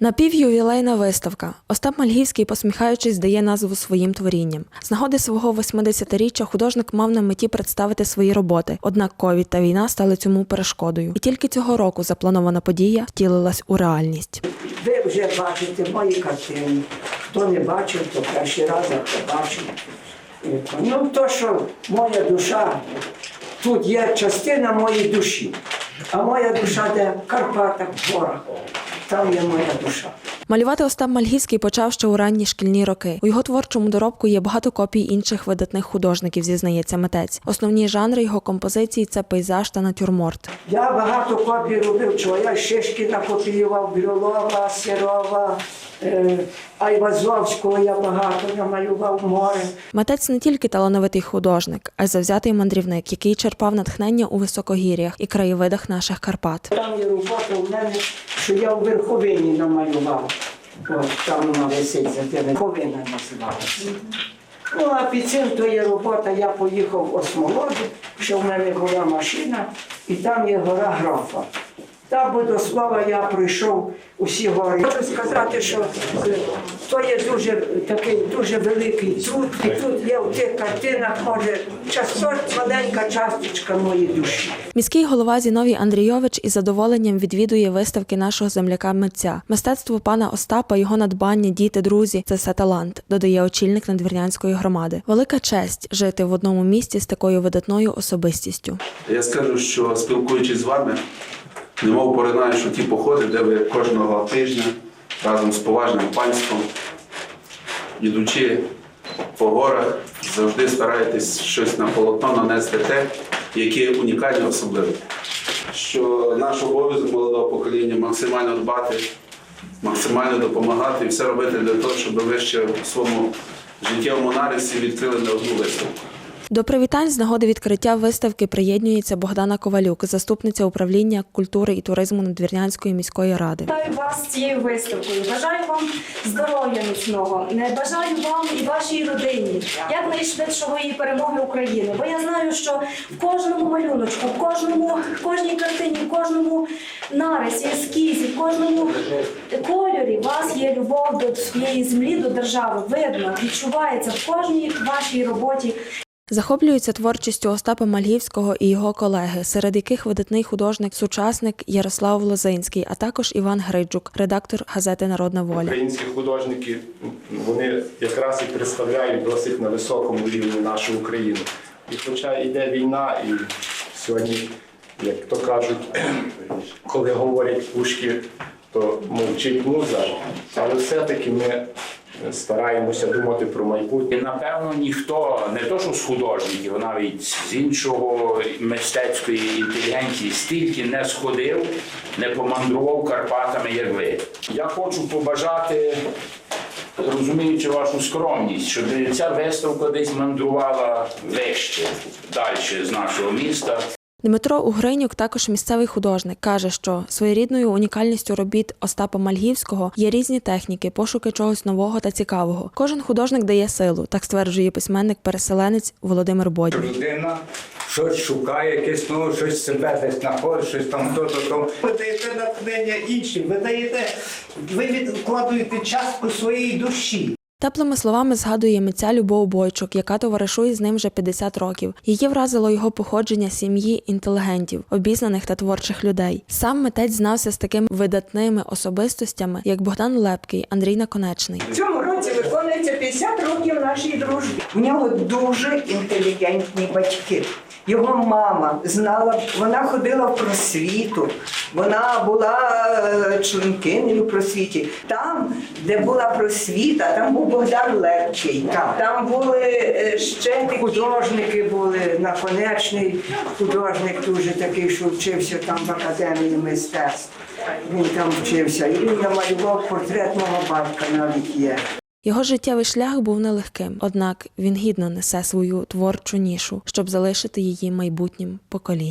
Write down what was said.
Напівювілейна виставка. Остап Мальгівський, посміхаючись, дає назву своїм творінням. З нагоди свого 80-річчя художник мав на меті представити свої роботи. Однак ковід та війна стали цьому перешкодою. І тільки цього року запланована подія втілилась у реальність. Ви вже бачите мої картини. Хто не бачив, то перший раз, хто бачив. Ну, то, що моя душа, тут є частина моєї душі. А моя душа де в Карпатах, в горах. Там є моя душа. Малювати Остап Мальгівський почав ще у ранні шкільні роки. У його творчому доробку є багато копій інших видатних художників, зізнається митець. Основні жанри його композиції це пейзаж та натюрморт. Я багато копій робив, чого я Шишкіна копіював, Брюлова, Сирова, е, Айвазовського я багато намалював море. Митець не тільки талановитий художник, а й завзятий мандрівник, який черпав натхнення у високогір'ях і краєвидах наших Карпат. Там є робота у мене, що я у верховині намалював. От, там вона висить за тими. Верховина називалася. Ну, а під цим то є робота, я поїхав в Осмолоду, що в мене була машина, і там є гора графа. Та бо до слова я пройшов усі гори. Хочу сказати, що то є дуже такий дуже великий труд, і тут є в тих картинах, може, часто маленька часточка моєї душі. Міський голова Зіновій Андрійович із задоволенням відвідує виставки нашого земляка митця. Мистецтво пана Остапа, його надбання, діти, друзі це все талант, додає очільник надвірнянської громади. Велика честь жити в одному місті з такою видатною особистістю. Я скажу, що спілкуючись з вами, немов поринаю, що ті походи, де ви кожного тижня разом з поважним панством, ідучи по горах, завжди стараєтесь щось на полотно нанести те, яке унікальне особливе. Що наш обов'язок молодого покоління максимально дбати, максимально допомагати і все робити для того, щоб ви ще в своєму життєвому нарисі відкрили не одну виставку. До привітань з нагоди відкриття виставки приєднується Богдана Ковалюк, заступниця управління культури і туризму Надвірнянської міської ради. Вітаю вас з цією виставкою. Бажаю вам здоров'я міцного. Бажаю вам і вашій родині якнайшвидшого її перемоги України. Бо я знаю, що в кожному малюночку, в кожному, в кожній картині, в кожному нарисі, ескізі, в кожному кольорі вас є любов до своєї землі, до держави. Видно, відчувається в кожній вашій роботі. Захоплюються творчістю Остапа Мальгівського і його колеги, серед яких видатний художник, сучасник Ярослав Лозинський, а також Іван Гриджук, редактор газети Народна воля. Українські художники вони якраз і представляють досить на високому рівні нашу Україну. І хоча йде війна, і сьогодні, як то кажуть, коли говорять пушки, то мовчить муза, але все-таки ми стараємося думати про майбутнє. Напевно ніхто, не то що з художників, навіть з іншого мистецької інтелігенції стільки не сходив, не помандрував Карпатами, як ви. Я хочу побажати, розуміючи вашу скромність, щоб ця виставка десь мандрувала вище, далі з нашого міста. Дмитро Угринюк, також місцевий художник, каже, що своєрідною унікальністю робіт Остапа Мальгівського є різні техніки, пошуки чогось нового та цікавого. Кожен художник дає силу, так стверджує письменник-переселенець Володимир Бодній. людина щось шукає, якесь ну, щось себе десь знаходить, щось там то-то то. Ви даєте натхнення іншим, ви даєте, ви відкладуєте частку своєї душі. Теплими словами згадує митця Любов Бойчук, яка товаришує з ним вже 50 років. Її вразило його походження сім'ї інтелігентів, обізнаних та творчих людей. Сам митець знався з такими видатними особистостями, як Богдан Лепкий, Андрій Наконечний. В цьому році виконується 50 років нашій дружбі. У нього дуже інтелігентні батьки. Його мама знала, вона ходила в просвіту, вона була е, членкинею в просвіті. Там, де була просвіта, там був Богдан Лепчий. Там були е, ще такі художники були, наконечний художник дуже такий, що вчився там в академії мистецтв. Він там вчився. І він намалював портрет мого батька навіть є. Його життєвий шлях був нелегким, однак він гідно несе свою творчу нішу, щоб залишити її майбутнім поколінням.